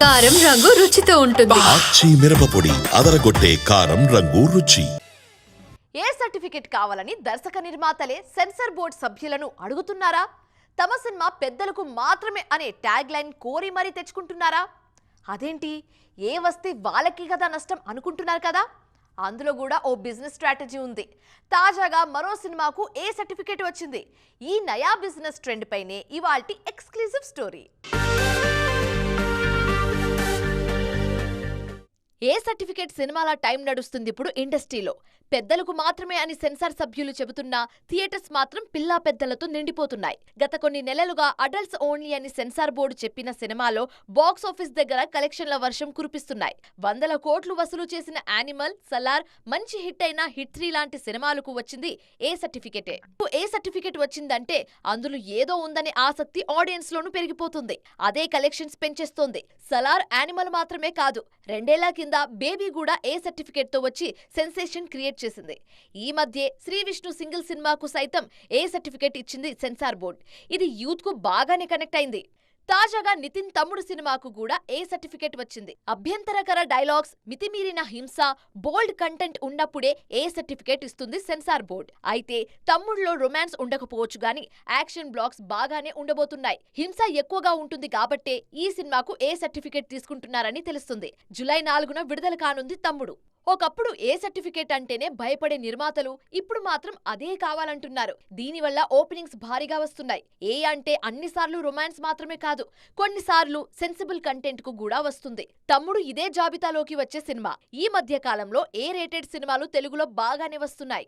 కారం రంగు రుచితో ఉంటుంది. ఆచి మిరపపొడి అదరగొట్టే కారం రంగు రుచి. ఏ సర్టిఫికెట్ కావాలని దర్శక నిర్మాతలే సెన్సార్ బోర్డ్ సభ్యులను అడుగుతున్నారా? తమ సినిమా పెద్దలకు మాత్రమే అనే ట్యాగ్ లైన్ కోరి మరీ తెచ్చుకుంటున్నారా? అదేంటి? ఏ వస్తే వాళ్ళకి కదా నష్టం అనుకుంటున్నారు కదా? అందులో కూడా ఓ బిజినెస్ స్ట్రాటజీ ఉంది. తాజాగా మరో సినిమాకు ఏ సర్టిఫికేట్ వచ్చింది? ఈ నయా బిజినెస్ ట్రెండ్ పైనే ఇవాల్టి ఎక్స్క్లూజివ్ స్టోరీ. ఏ సర్టిఫికేట్ సినిమాల టైం నడుస్తుంది ఇప్పుడు ఇండస్ట్రీలో? పెద్దలకు మాత్రమే అని సెన్సార్ సభ్యులు చెబుతున్నా థియేటర్స్ మాత్రం పిల్లా పెద్దలతో నిండిపోతున్నాయి. గత కొన్ని నెలలుగా అడల్ట్స్ ఓన్లీ అని సెన్సార్ బోర్డు చెప్పిన సినిమాలో బాక్స్ ఆఫీస్ దగ్గర కలెక్షన్ల వర్షం కురిపిస్తున్నాయి. వందల కోట్లు వసూలు చేసిన యానిమల్ సలార్ మంచి హిట్ అయిన హిట్ త్రీ లాంటి సినిమాలకు వచ్చింది ఏ సర్టిఫికేటే? ఏ సర్టిఫికేట్ వచ్చిందంటే అందులో ఏదో ఉందనే ఆసక్తి ఆడియన్స్ లోనూ పెరిగిపోతుంది. అదే కలెక్షన్స్ పెంచేస్తోంది. సలార్ యానిమల్ మాత్రమే కాదు రెండేళ్ళ కింద బేబీ కూడా ఏ సర్టిఫికేట్తో వచ్చి సెన్సేషన్ క్రియేట్ చేసింది. ఈ మధ్యే శ్రీ విష్ణు సింగిల్ సినిమాకు సైతం ఏ సర్టిఫికేట్ ఇచ్చింది సెన్సార్ బోర్డ్. ఇది యూత్కు బాగానే కనెక్ట్ అయింది. తాజాగా నితిన్ తమ్ముడు సినిమాకు కూడా ఏ సర్టిఫికేట్ వచ్చింది? అభ్యంతరకర డైలాగ్స్ మితిమీరిన హింస బోల్డ్ కంటెంట్ ఉన్నప్పుడే ఏ సర్టిఫికేట్ ఇస్తుంది సెన్సార్ బోర్డ్? అయితే తమ్ముడులో రొమాన్స్ ఉండకపోవచ్చు గాని యాక్షన్ బ్లాక్స్ బాగానే ఉండబోతున్నాయి. హింస ఎక్కువగా ఉంటుంది కాబట్టే ఈ సినిమాకు ఏ సర్టిఫికేట్ తీసుకుంటున్నారని తెలుస్తుంది. జులై నాలుగున విడుదల కానుంది తమ్ముడు. ఒకప్పుడు ఏ సర్టిఫికేట్ అంటేనే భయపడే నిర్మాతలు ఇప్పుడు మాత్రం అదే కావాలంటున్నారు. దీనివల్ల ఓపెనింగ్స్ భారీగా వస్తున్నాయి. ఏ అంటే అన్నిసార్లు రొమాన్స్ మాత్రమే కాదు కొన్నిసార్లు సెన్సిబుల్ కంటెంట్కు కూడా వస్తుంది. తమ్ముడు ఇదే జాబితాలోకి వచ్చే సినిమా. ఈ మధ్య కాలంలో ఏ రేటెడ్ సినిమాలు తెలుగులో బాగానే వస్తున్నాయి.